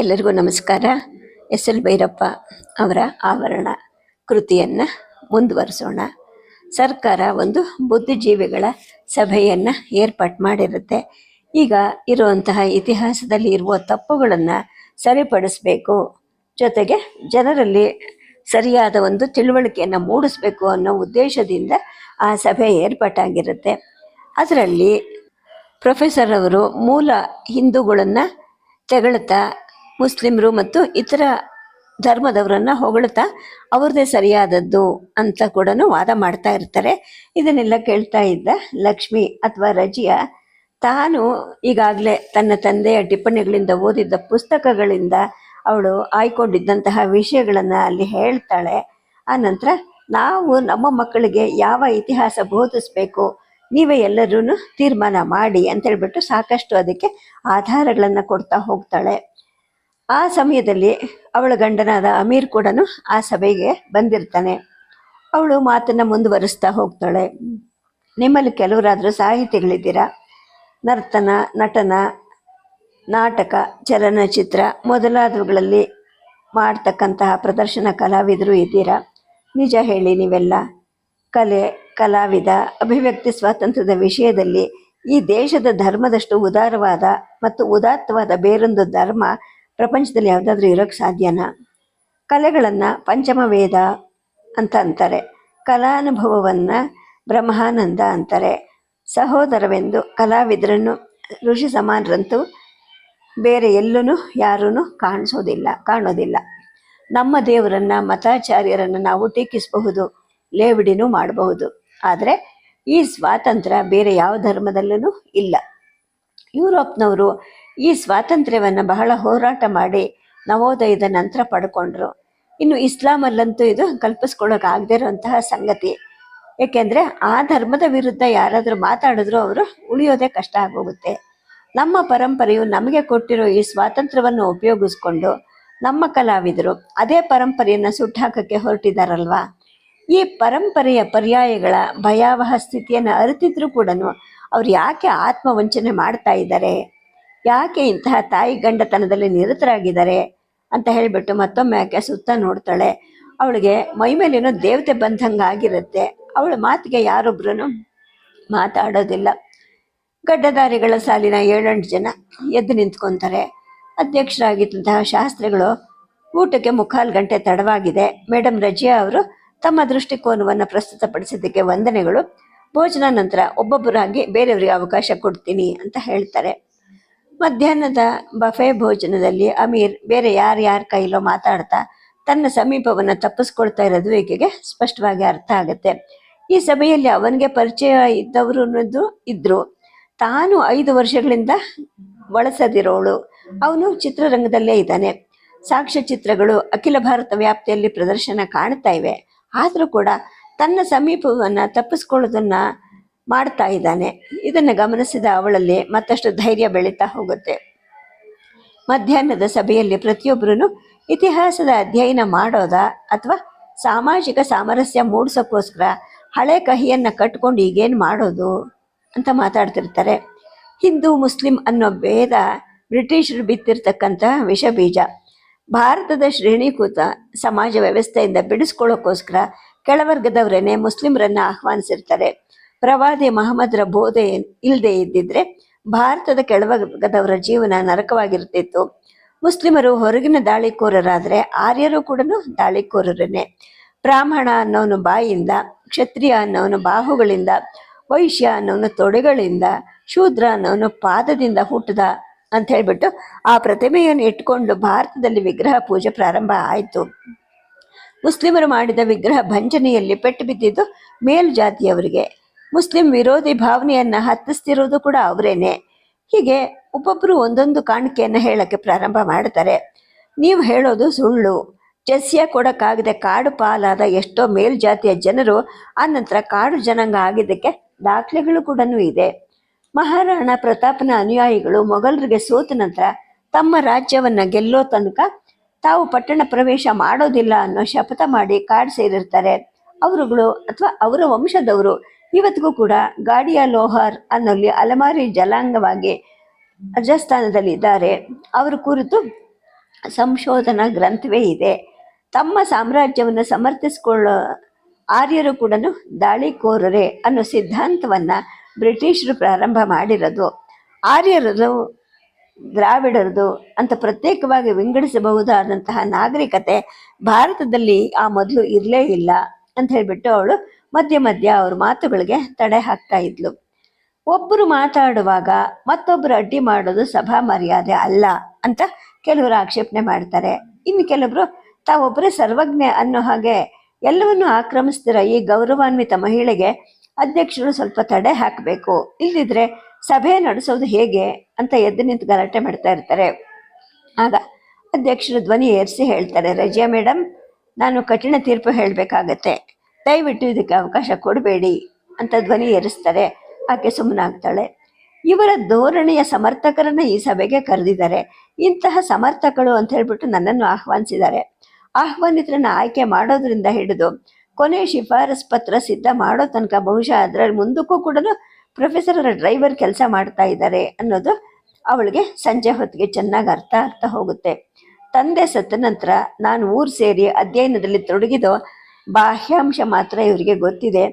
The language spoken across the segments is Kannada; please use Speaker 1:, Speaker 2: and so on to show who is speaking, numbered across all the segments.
Speaker 1: ಎಲ್ಲರಿಗೂ ನಮಸ್ಕಾರ. ಎಸ್ ಎಲ್ ಭೈರಪ್ಪ ಅವರ ಆವರಣ ಕೃತಿಯನ್ನು ಮುಂದುವರಿಸೋಣ. ಸರ್ಕಾರ ಒಂದು ಬುದ್ಧಿಜೀವಿಗಳ ಸಭೆಯನ್ನು ಏರ್ಪಾಟ್ ಮಾಡಿರುತ್ತೆ. ಈಗ ಇರುವಂತಹ ಇತಿಹಾಸದಲ್ಲಿ ಇರುವ ತಪ್ಪುಗಳನ್ನು ಸರಿಪಡಿಸಬೇಕು. ಜೊತೆಗೆ ಜನರಲ್ಲಿ ಸರಿಯಾದ ಒಂದು ತಿಳುವಳಿಕೆಯನ್ನು ಮೂಡಿಸಬೇಕು ಅನ್ನೋ ಉದ್ದೇಶದಿಂದ ಆ ಸಭೆ ಏರ್ಪಾಟಾಗಿರುತ್ತೆ. ಅದರಲ್ಲಿ ಪ್ರೊಫೆಸರ್ ಅವರು ಮೂಲ ಹಿಂದೂಗಳನ್ನು ತೆಗಳುತ್ತಾ ಮುಸ್ಲಿಮರು ಮತ್ತು ಇತರ ಧರ್ಮದವರನ್ನ ಹೊಗಳುತ್ತಾ ಅವ್ರದ್ದೇ ಸರಿಯಾದದ್ದು ಅಂತ ಕೂಡ ವಾದ ಮಾಡ್ತಾ ಇರ್ತಾರೆ. ಇದನ್ನೆಲ್ಲ ಕೇಳ್ತಾ ಇದ್ದ ಲಕ್ಷ್ಮಿ ಅಥವಾ ರಜಿಯ ತಾನು ಈಗಾಗಲೇ ತನ್ನ ತಂದೆಯ ಟಿಪ್ಪಣಿಗಳಿಂದ ಓದಿದ್ದ ಪುಸ್ತಕಗಳಿಂದ ಅವಳು ಆಯ್ಕೊಂಡಿದ್ದಂತಹ ವಿಷಯಗಳನ್ನು ಅಲ್ಲಿ ಹೇಳ್ತಾಳೆ. ಆನಂತರ ನಂತರ ನಾವು ನಮ್ಮ ಮಕ್ಕಳಿಗೆ ಯಾವ ಇತಿಹಾಸ ಬೋಧಿಸ್ಬೇಕು, ನೀವೇ ಎಲ್ಲರೂ ತೀರ್ಮಾನ ಮಾಡಿ ಅಂತ ಹೇಳ್ಬಿಟ್ಟು ಸಾಕಷ್ಟು ಅದಕ್ಕೆ ಆಧಾರಗಳನ್ನು ಕೊಡ್ತಾ ಹೋಗ್ತಾಳೆ. ಆ ಸಮಯದಲ್ಲಿ ಅವಳ ಗಂಡನಾದ ಅಮೀರ್ ಕೂಡ ಆ ಸಭೆಗೆ ಬಂದಿರ್ತಾನೆ. ಅವಳು ಮಾತನ್ನು ಮುಂದುವರಿಸ್ತಾ ಹೋಗ್ತಾಳೆ. ನಿಮ್ಮಲ್ಲಿ ಕೆಲವರಾದರೂ ಸಾಹಿತಿಗಳಿದ್ದೀರಾ? ನರ್ತನ, ನಟನ, ನಾಟಕ, ಚಲನಚಿತ್ರ ಮೊದಲಾದವುಗಳಲ್ಲಿ ಮಾಡ್ತಕ್ಕಂತಹ ಪ್ರದರ್ಶನ ಕಲಾವಿದರು ಇದ್ದೀರಾ? ನಿಜ ಹೇಳಿ ನೀವೆಲ್ಲ. ಕಲೆ, ಕಲಾವಿದ, ಅಭಿವ್ಯಕ್ತಿ, ಸ್ವಾತಂತ್ರ್ಯದ ವಿಷಯದಲ್ಲಿ ಈ ದೇಶದ ಧರ್ಮದಷ್ಟು ಉದಾರವಾದ ಮತ್ತು ಉದಾತ್ತವಾದ ಬೇರೊಂದು ಧರ್ಮ ಪ್ರಪಂಚದಲ್ಲಿ ಯಾವುದಾದ್ರೂ ಇರೋಕ್ಕೆ ಸಾಧ್ಯನಾ? ಕಲೆಗಳನ್ನು ಪಂಚಮ ವೇದ ಅಂತ ಅಂತಾರೆ. ಕಲಾನುಭವವನ್ನು ಬ್ರಹ್ಮಾನಂದ ಅಂತಾರೆ. ಸಹೋದರವೆಂದು ಕಲಾವಿದರನ್ನು ಋಷಿ ಸಮಾನರಂತೂ ಬೇರೆ ಎಲ್ಲೂ ಯಾರೂ ಕಾಣಿಸೋದಿಲ್ಲ, ಕಾಣೋದಿಲ್ಲ. ನಮ್ಮ ದೇವರನ್ನು, ಮತಾಚಾರ್ಯರನ್ನು ನಾವು ಟೀಕಿಸಬಹುದು, ಲೇವಿಡಿನೂ ಮಾಡಬಹುದು. ಆದರೆ ಈ ಸ್ವಾತಂತ್ರ್ಯ ಬೇರೆ ಯಾವ ಧರ್ಮದಲ್ಲೂ ಇಲ್ಲ. ಯುರೋಪ್ನವರು ಈ ಸ್ವಾತಂತ್ರ್ಯವನ್ನು ಬಹಳ ಹೋರಾಟ ಮಾಡಿ ನವೋದಯದ ನಂತರ ಪಡ್ಕೊಂಡ್ರು. ಇನ್ನು ಇಸ್ಲಾಮಲ್ಲಂತೂ ಇದು ಕಲ್ಪಿಸ್ಕೊಳ್ಳೋಕೆ ಇರುವಂತಹ ಸಂಗತಿ. ಏಕೆಂದರೆ ಆ ಧರ್ಮದ ವಿರುದ್ಧ ಯಾರಾದರೂ ಮಾತಾಡಿದ್ರು ಅವರು ಉಳಿಯೋದೇ ಕಷ್ಟ ಆಗೋಗುತ್ತೆ. ನಮ್ಮ ಪರಂಪರೆಯು ನಮಗೆ ಕೊಟ್ಟಿರೋ ಈ ಸ್ವಾತಂತ್ರ್ಯವನ್ನು ಉಪಯೋಗಿಸ್ಕೊಂಡು ನಮ್ಮ ಕಲಾವಿದರು ಅದೇ ಪರಂಪರೆಯನ್ನು ಸುಟ್ಟಾಕಕ್ಕೆ ಹೊರಟಿದಾರಲ್ವಾ? ಈ ಪರಂಪರೆಯ ಪರ್ಯಾಯಗಳ ಭಯಾವಹ ಸ್ಥಿತಿಯನ್ನು ಅರಿತಿದ್ರು ಕೂಡ ಅವ್ರು ಯಾಕೆ ಆತ್ಮವಂಚನೆ ಮಾಡ್ತಾ ಇದ್ದಾರೆ? ಯಾಕೆ ಇಂತಹ ತಾಯಿ ಗಂಡತನದಲ್ಲಿ ನಿರತರಾಗಿದ್ದಾರೆ ಅಂತ ಹೇಳಿಬಿಟ್ಟು ಮತ್ತೊಮ್ಮೆ ಆಕೆ ಸುತ್ತ ನೋಡ್ತಾಳೆ. ಅವಳಿಗೆ ಮೈ ಮೇಲೇನೋ ದೇವತೆ ಬಂದಂಗೆ ಆಗಿರುತ್ತೆ. ಅವಳ ಮಾತಿಗೆ ಯಾರೊಬ್ರು ಮಾತಾಡೋದಿಲ್ಲ. ಗಡ್ಡದಾರಿಗಳ ಸಾಲಿನ ಏಳೆಂಟು ಜನ ಎದ್ದು ನಿಂತ್ಕೊತಾರೆ. ಅಧ್ಯಕ್ಷರಾಗಿದ್ದಂತಹ ಶಾಸ್ತ್ರಿಗಳು ಊಟಕ್ಕೆ ಮುಕ್ಕಾಲು ಗಂಟೆ ತಡವಾಗಿದೆ. ಮೇಡಮ್ ರಜಿಯಾ ಅವರು ತಮ್ಮ ದೃಷ್ಟಿಕೋನವನ್ನು ಪ್ರಸ್ತುತಪಡಿಸಿದ್ದಕ್ಕೆ ವಂದನೆಗಳು. ಭೋಜನ ನಂತರ ಒಬ್ಬೊಬ್ಬರಾಗಿ ಬೇರೆಯವರಿಗೆ ಅವಕಾಶ ಕೊಡ್ತೀನಿ ಅಂತ ಹೇಳ್ತಾರೆ. ಮಧ್ಯಾಹ್ನದ ಬಫೆ ಭೋಜನದಲ್ಲಿ ಅಮೀರ್ ಬೇರೆ ಯಾರ್ಯಾರ ಕೈಲೋ ಮಾತಾಡ್ತಾ ತನ್ನ ಸಮೀಪವನ್ನು ತಪ್ಪಿಸ್ಕೊಳ್ತಾ ಇರೋದು ಈಕೆಗೆ ಸ್ಪಷ್ಟವಾಗಿ ಅರ್ಥ ಆಗುತ್ತೆ. ಈ ಸಭೆಯಲ್ಲಿ ಅವನಿಗೆ ಪರಿಚಯ ಇದ್ದವರು ಅನ್ನೋದು ಇದ್ರು. ತಾನು ಐದು ವರ್ಷಗಳಿಂದ ಬಳಸದಿರೋಳು. ಅವನು ಚಿತ್ರರಂಗದಲ್ಲೇ ಇದ್ದಾನೆ. ಸಾಕ್ಷ್ಯಚಿತ್ರಗಳು ಅಖಿಲ ಭಾರತ ವ್ಯಾಪ್ತಿಯಲ್ಲಿ ಪ್ರದರ್ಶನ ಕಾಣ್ತಾ ಇವೆ. ಆದರೂ ಕೂಡ ತನ್ನ ಸಮೀಪವನ್ನು ತಪ್ಪಿಸ್ಕೊಳ್ಳೋದನ್ನ ಮಾಡ್ತಾ ಇದ್ದಾನೆ. ಇದನ್ನು ಗಮನಿಸಿದ ಅವಳಲ್ಲಿ ಮತ್ತಷ್ಟು ಧೈರ್ಯ ಬೆಳೀತಾ ಹೋಗುತ್ತೆ. ಮಧ್ಯಾಹ್ನದ ಸಭೆಯಲ್ಲಿ ಪ್ರತಿಯೊಬ್ಬರೂ ಇತಿಹಾಸದ ಅಧ್ಯಯನ ಮಾಡೋದಾ ಅಥವಾ ಸಾಮಾಜಿಕ ಸಾಮರಸ್ಯ ಮೂಡಿಸೋಕ್ಕೋಸ್ಕರ ಹಳೆ ಕಹಿಯನ್ನು ಕಟ್ಕೊಂಡು ಈಗೇನು ಮಾಡೋದು ಅಂತ ಮಾತಾಡ್ತಿರ್ತಾರೆ. ಹಿಂದೂ, ಮುಸ್ಲಿಂ ಅನ್ನೋ ಭೇದ ಬ್ರಿಟಿಷರು ಬಿತ್ತಿರ್ತಕ್ಕಂಥ ವಿಷ ಬೀಜ ಭಾರತದ ಶ್ರೇಣೀಕೃತ ಸಮಾಜ ವ್ಯವಸ್ಥೆಯಿಂದ ಬಿಡಿಸ್ಕೊಳ್ಳೋಕ್ಕೋಸ್ಕರ ಕೆಳವರ್ಗದವರೇನೆ ಮುಸ್ಲಿಮರನ್ನು ಆಹ್ವಾನಿಸಿರ್ತಾರೆ. ಪ್ರವಾದಿ ಮಹಮ್ಮದ್ರ ಬೋಧೆ ಇಲ್ಲದೆ ಇದ್ದಿದ್ರೆ ಭಾರತದ ಕೆಳವರ್ಗದವರ ಜೀವನ ನರಕವಾಗಿರ್ತಿತ್ತು. ಮುಸ್ಲಿಮರು ಹೊರಗಿನ ದಾಳಿಕೋರರಾದರೆ ಆರ್ಯರು ಕೂಡ ದಾಳಿಕೋರರನ್ನೇ. ಬ್ರಾಹ್ಮಣ ಅನ್ನೋನು ಬಾಯಿಂದ, ಕ್ಷತ್ರಿಯ ಅನ್ನೋನು ಬಾಹುಗಳಿಂದ, ವೈಶ್ಯ ಅನ್ನೋನು ತೊಡೆಗಳಿಂದ, ಶೂದ್ರ ಅನ್ನೋನು ಪಾದದಿಂದ ಹುಟ್ಟದ ಅಂತ ಹೇಳ್ಬಿಟ್ಟು ಆ ಪ್ರತಿಮೆಯನ್ನು ಇಟ್ಕೊಂಡು ಭಾರತದಲ್ಲಿ ವಿಗ್ರಹ ಪೂಜೆ ಪ್ರಾರಂಭ ಆಯಿತು. ಮುಸ್ಲಿಮರು ಮಾಡಿದ ವಿಗ್ರಹ ಭಂಜನೆಯಲ್ಲಿ ಪೆಟ್ಟು ಬಿದ್ದಿದ್ದು ಮೇಲ್ಜಾತಿಯವರಿಗೆ. ಮುಸ್ಲಿಂ ವಿರೋಧಿ ಭಾವನೆಯನ್ನ ಹತ್ತಿಸ್ತಿರೋದು ಕೂಡ ಅವರೇನೆ. ಹೀಗೆ ಒಬ್ಬೊಬ್ರು ಒಂದೊಂದು ಕಾಣಿಕೆಯನ್ನ ಹೇಳಕ್ಕೆ ಪ್ರಾರಂಭ ಮಾಡ್ತಾರೆ. ನೀವು ಹೇಳೋದು ಸುಳ್ಳು. ಜಸ್ಯ ಕೊಡಕ್ಕಾಗದೆ ಕಾಡು ಪಾಲಾದ ಎಷ್ಟೋ ಮೇಲ್ಜಾತಿಯ ಜನರು ಆನಂತರ ಕಾಡು ಜನಾಂಗ ಆಗಿದ್ದಕ್ಕೆ ದಾಖಲೆಗಳು ಕೂಡ ಇದೆ. ಮಹಾರಾಣ ಪ್ರತಾಪನ ಅನುಯಾಯಿಗಳು ಮೊಘಲರಿಗೆ ಸೋತ ನಂತರ ತಮ್ಮ ರಾಜ್ಯವನ್ನ ಗೆಲ್ಲೋ ತನಕ ತಾವು ಪಟ್ಟಣ ಪ್ರವೇಶ ಮಾಡೋದಿಲ್ಲ ಅನ್ನೋ ಶಪಥ ಮಾಡಿ ಕಾಡು ಸೇರಿರ್ತಾರೆ. ಅವರುಗಳು ಅಥವಾ ಅವರ ವಂಶದವರು ಇವತ್ತಿಗೂ ಕೂಡ ಗಾಡಿಯ ಲೋಹಾರ್ ಅನ್ನೋಲ್ಲಿ ಅಲಮಾರಿ ಜಲಾಂಗವಾಗಿ ರಾಜಸ್ಥಾನದಲ್ಲಿ ಇದ್ದಾರೆ ಅವರ ಕುರಿತು ಸಂಶೋಧನಾ ಗ್ರಂಥವೇ ಇದೆ. ತಮ್ಮ ಸಾಮ್ರಾಜ್ಯವನ್ನು ಸಮರ್ಥಿಸಿಕೊಳ್ಳೋ ಆರ್ಯರು ಕೂಡ ದಾಳಿಕೋರರೇ ಅನ್ನೋ ಸಿದ್ಧಾಂತವನ್ನು ಬ್ರಿಟಿಷರು ಪ್ರಾರಂಭ ಮಾಡಿರೋದು. ಆರ್ಯರದು, ದ್ರಾವಿಡರದು ಅಂತ ಪ್ರತ್ಯೇಕವಾಗಿ ವಿಂಗಡಿಸಬಹುದಾದಂತಹ ನಾಗರಿಕತೆ ಭಾರತದಲ್ಲಿ ಆ ಮೊದಲು ಇರಲೇ ಇಲ್ಲ ಅಂತ ಹೇಳಿಬಿಟ್ಟು ಅವಳು ಮಧ್ಯ ಮಧ್ಯ ಅವ್ರ ಮಾತುಗಳಿಗೆ ತಡೆ ಹಾಕ್ತಾ ಇದ್ಲು. ಒಬ್ಬರು ಮಾತಾಡುವಾಗ ಮತ್ತೊಬ್ಬರು ಅಡ್ಡಿ ಮಾಡೋದು ಸಭಾ ಮರ್ಯಾದೆ ಅಲ್ಲ ಅಂತ ಕೆಲವರು ಆಕ್ಷೇಪಣೆ ಮಾಡ್ತಾರೆ. ಇನ್ನು ಕೆಲವರು ತಾವೊಬ್ಬರೇ ಸರ್ವಜ್ಞ ಅನ್ನೋ ಹಾಗೆ ಎಲ್ಲವನ್ನೂ ಆಕ್ರಮಿಸ್ತಿರ ಈ ಗೌರವಾನ್ವಿತ ಮಹಿಳೆಗೆ ಅಧ್ಯಕ್ಷರು ಸ್ವಲ್ಪ ತಡೆ ಹಾಕಬೇಕು. ಇಲ್ಲದಿದ್ರೆ ಸಭೆ ನಡೆಸೋದು ಹೇಗೆ ಅಂತ ಎದ್ದು ನಿಂತು ಗಲಾಟೆ ಮಾಡ್ತಾ ಇರ್ತಾರೆ. ಆಗ ಅಧ್ಯಕ್ಷರು ಧ್ವನಿ ಏರಿಸಿ ಹೇಳ್ತಾರೆ, ರಜಿಯಾ ಮೇಡಮ್ ನಾನು ಕಠಿಣ ತೀರ್ಪು ಹೇಳಬೇಕಾಗತ್ತೆ. ದಯವಿಟ್ಟು ಇದಕ್ಕೆ ಅವಕಾಶ ಕೊಡಬೇಡಿ ಅಂತ ಧ್ವನಿ ಏರಿಸ್ತಾರೆ. ಆಕೆ ಸುಮ್ಮನಾಗ್ತಾಳೆ. ಇವರ ಧೋರಣೆಯ ಸಮರ್ಥಕರನ್ನು ಈ ಸಭೆಗೆ ಕರೆದಿದ್ದಾರೆ. ಇಂತಹ ಸಮರ್ಥಕಳು ಅಂತ ಹೇಳ್ಬಿಟ್ಟು ನನ್ನನ್ನು ಆಹ್ವಾನಿಸಿದ್ದಾರೆ. ಆಹ್ವಾನಿತರನ್ನ ಆಯ್ಕೆ ಮಾಡೋದ್ರಿಂದ ಹಿಡಿದು ಕೊನೆ ಶಿಫಾರಸ್ ಪತ್ರ ಸಿದ್ಧ ಮಾಡೋ ತನಕ ಬಹುಶಃ ಅದರಲ್ಲಿ ಮುಂದಕ್ಕೂ ಕೂಡ ಪ್ರೊಫೆಸರ್ ಡ್ರೈವರ್ ಕೆಲಸ ಮಾಡ್ತಾ ಇದ್ದಾರೆ ಅನ್ನೋದು ಅವಳಿಗೆ ಸಂಜೆ ಹೊತ್ತಿಗೆ ಚೆನ್ನಾಗಿ ಅರ್ಥ ಆಗ್ತಾ ಹೋಗುತ್ತೆ. ತಂದೆ ಸತ್ತ ನಂತರ ನಾನು ಊರು ಸೇರಿ ಅಧ್ಯಯನದಲ್ಲಿ ತೊಡಗಿದೋ ಬಾಹ್ಯಾಂಶ ಮಾತ್ರ ಇವರಿಗೆ ಗೊತ್ತಿದೆ.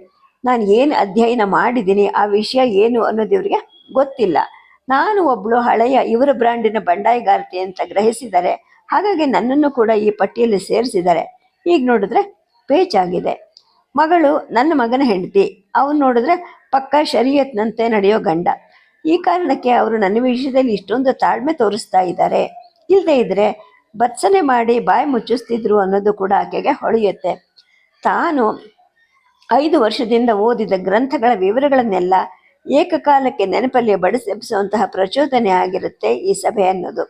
Speaker 1: ನಾನು ಏನು ಅಧ್ಯಯನ ಮಾಡಿದ್ದೀನಿ, ಆ ವಿಷಯ ಏನು ಅನ್ನೋದು ಇವರಿಗೆ ಗೊತ್ತಿಲ್ಲ. ನಾನು ಒಬ್ಳು ಹಳೆಯ ಇವರ ಬ್ರ್ಯಾಂಡಿನ ಬಂಡಾಯಗಾರ್ತಿ ಅಂತ ಗ್ರಹಿಸಿದ್ದಾರೆ ಹಾಗಾಗಿ ನನ್ನನ್ನು ಕೂಡ ಈ ಪಟ್ಟಿಯಲ್ಲಿ ಸೇರಿಸಿದ್ದಾರೆ ಈಗ ನೋಡಿದ್ರೆ ಪೇಚಾಗಿದೆ. ಮಗಳು ನನ್ನ ಮಗನ ಹೆಂಡತಿ, ಅವನು ನೋಡಿದ್ರೆ ಪಕ್ಕ ಶರೀಯತ್ನಂತೆ ನಡೆಯೋ ಗಂಡ. ಈ ಕಾರಣಕ್ಕೆ ಅವರು ನನ್ನ ವಿಷಯದಲ್ಲಿ ಇಷ್ಟೊಂದು ತಾಳ್ಮೆ ತೋರಿಸ್ತಾ ಇದ್ದಾರೆ. ಇಲ್ಲದೇ ಇದ್ರೆ ಭರ್ಸನೆ ಮಾಡಿ ಬಾಯಿ ಮುಚ್ಚಿಸ್ತಿದ್ರು ಅನ್ನೋದು ಕೂಡ ಆಕೆಗೆ ಹೊಳೆಯುತ್ತೆ. ತಾನು ಐದು ವರ್ಷದಿಂದ ಓದಿದ ಗ್ರಂಥಗಳ ವಿವರಗಳನ್ನೆಲ್ಲ ಏಕಕಾಲಕ್ಕೆ ನೆನಪಲ್ಲಿ ಬಡಿಸೆಬ್ಬಿಸುವಂತಹ ಪ್ರಚೋದನೆ ಆಗಿರುತ್ತೆ ಈ ಸಭೆ ಅನ್ನೋದು.